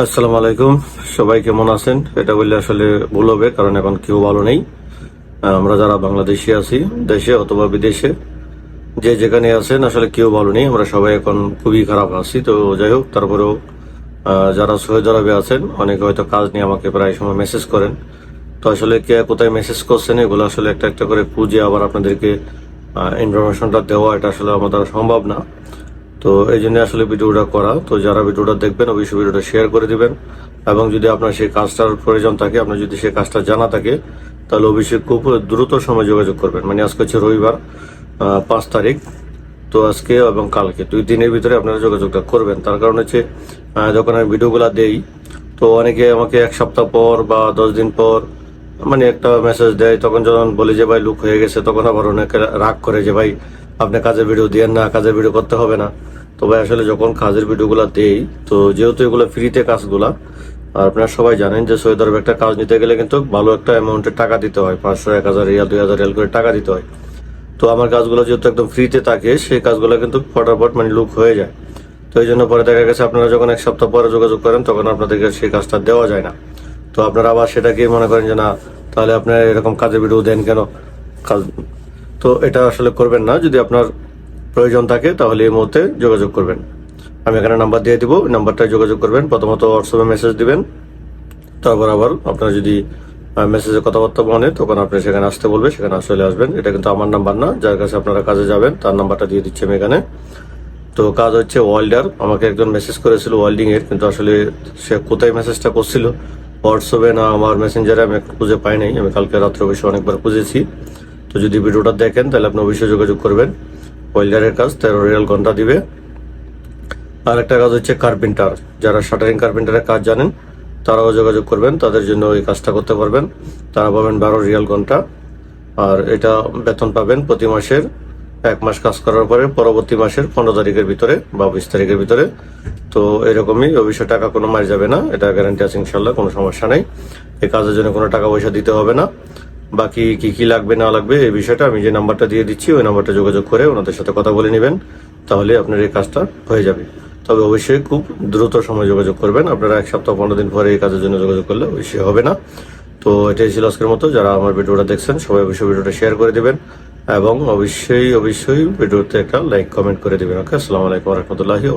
আসসালামু আলাইকুম। সবাই কেমন আছেন? এটা বললে আসলে ভুল হবে, কারণ এখন কেউ ভালো নেই। আমরা যারা বাংলাদেশি আছি, দেশে অথবা বিদেশে, যে যেখানে আছেন, আসলে কেউ ভালো নেই। আমরা সবাই এখন খুবই খারাপ আছি। তো যাই হোক, তারপরেও যারা সৈয়দ আরবে আছেন, অনেকে হয়তো কাজ নিয়ে আমাকে প্রায় সময় মেসেজ করেন। তো আসলে কে কোথায় মেসেজ করছেন, এগুলো আসলে একটা একটা করে খুঁজে আবার আপনাদেরকে ইনফরমেশনটা দেওয়া, এটা আসলে আমাদের সম্ভব না। তো এই জন্য আসলে ভিডিওটা করা। তো যারা ভিডিওটা দেখবেন, অবশ্যই ভিডিওটা শেয়ার করে দিবেন। এবং যদি আপনার সেই কাজটার প্রয়োজন থাকে, আপনার যদি সেই কাজটা জানা থাকে, তাহলে অবশ্যই খুব দ্রুত সময় যোগাযোগ করবেন। মানে আজকে হচ্ছে রবিবার পাঁচ তারিখ। তো আজকে এবং কালকে দুই দিনের ভিতরে আপনারা যোগাযোগটা করবেন। তার কারণ হচ্ছে যখন আমি ভিডিওগুলো দেই, তো অনেকে আমাকে এক সপ্তাহ পর বা দশ দিন পর মানে একটা মেসেজ দেয়, তখন যখন বলি যে, ভাই লুক হয়ে গেছে, তখন আবার অনেকে রাগ করে যে, ভাই আপনি কাজের ভিডিও দিয়েন না, কাজের ভিডিও করতে হবে না। তবে আসলে যখন কাজের ভিডিওগুলো দেই, তো যেহেতু এগুলো ফ্রিতে কাজগুলা, আর আপনারা সবাই জানেন যে সৌদি আরবে একটা কাজ নিতে গেলে কিন্তু ভালো একটা অ্যামাউন্টের টাকা দিতে হয়, পাঁচশো, এক হাজার রিয়াল, দুই হাজার রিয়াল করে টাকা দিতে হয়। তো আমার কাজগুলো যেহেতু একদম ফ্রিতে থাকে, সেই কাজগুলো কিন্তু ফটাফট মানে লুক হয়ে যায়। তো এই জন্য পরে দেখা গেছে আপনারা যখন এক সপ্তাহ পরে যোগাযোগ করেন, তখন আপনাদেরকে সেই কাজটা দেওয়া যায় না। তো আপনারা আবার সেটাকে মনে করেন যে না, তাহলে আপনারা এরকম কাজের ভিডিও দেন কেন? কাজ তো এটা আসলে করবেন না। যদি আপনার প্রয়োজন থাকে, তাহলে এই মুহূর্তে যোগাযোগ করবেন। আমি এখানে নাম্বার দিয়ে দিব নাম্বারটায় যোগাযোগ করবেন। প্রথমত হোয়াটসঅ্যাপে মেসেজ দিবেন। তারপর আবার আপনার যদি মেসেজে কথাবার্তা মনে তখন আপনি সেখানে আসতে বলবে, সেখানে আসলে আসবেন। এটা কিন্তু আমার নাম্বার না, যার কাছে আপনারা কাজে যাবেন, তার নাম্বারটা দিয়ে দিচ্ছি আমি এখানে। তো কাজ হচ্ছে ওয়ার্ল্ডার আমাকে একজন মেসেজ করেছিল ওয়ার্ল্ডিং এর, কিন্তু আসলে সে কোথায় মেসেজটা করছিল? হোয়াটসঅ্যাপে না আমার মেসেঞ্জারে আমি খুঁজে পাই নাই। আমি কালকে রাত্রে অবশ্যই অনেকবার খুঁজেছি। তো যদি ভিডিওটা দেখেন, তাহলে আপনি অবশ্যই যোগাযোগ করবেন। ওয়েল্ডারের কাজ, তেরো রিয়াল ঘণ্টা দিবে। আর একটা কাজ হচ্ছে কার্পেন্টার। যারা শাটারিং কার্পেন্টারের কাজ জানেন, তারাও যোগাযোগ করবেন, তাদের জন্য এই কাজটা করতে পারবেন। তারা পাবেন বারো রিয়াল ঘণ্টা। আর এটা বেতন পাবেন প্রতি মাসের এক মাস কাজ করার পরে, পরবর্তী মাসের পনেরো তারিখের ভিতরে বা বিশ তারিখের ভিতরে। তো এরকমই অবশ্যই টাকা কোনো মাস যাবে না। এটা গ্যারান্টি আছে ইনশাল্লাহ কোনো সমস্যা নেই। এই কাজের জন্য কোনো টাকা পয়সা দিতে হবে না। বাকি কি কি লাগবে, না লাগবে, এই বিষয়টা আমি যে নাম্বারটা দিয়ে দিচ্ছি, ওই নাম্বারটা যোগাযোগ করে ওনাদের সাথে কথা বলে নেবেন, তাহলে আপনার এই কাজটা হয়ে যাবে। তবে অবশ্যই খুব দ্রুত সময় যোগাযোগ করবেন। আপনারা এক সপ্তাহ, পনেরো দিন পরে এই কাজের জন্য যোগাযোগ করলে অবশ্যই হবে না। তো এটাই ছিল আজকের মতো। যারা আমার ভিডিওটা দেখছেন, সবাই অবশ্যই ভিডিওটা শেয়ার করে দেবেন এবং অবশ্যই অবশ্যই ভিডিওতে একটা লাইক কমেন্ট করে দিবেন। ওকে আসসালামু আলাইকুম রহমতুল্লাহি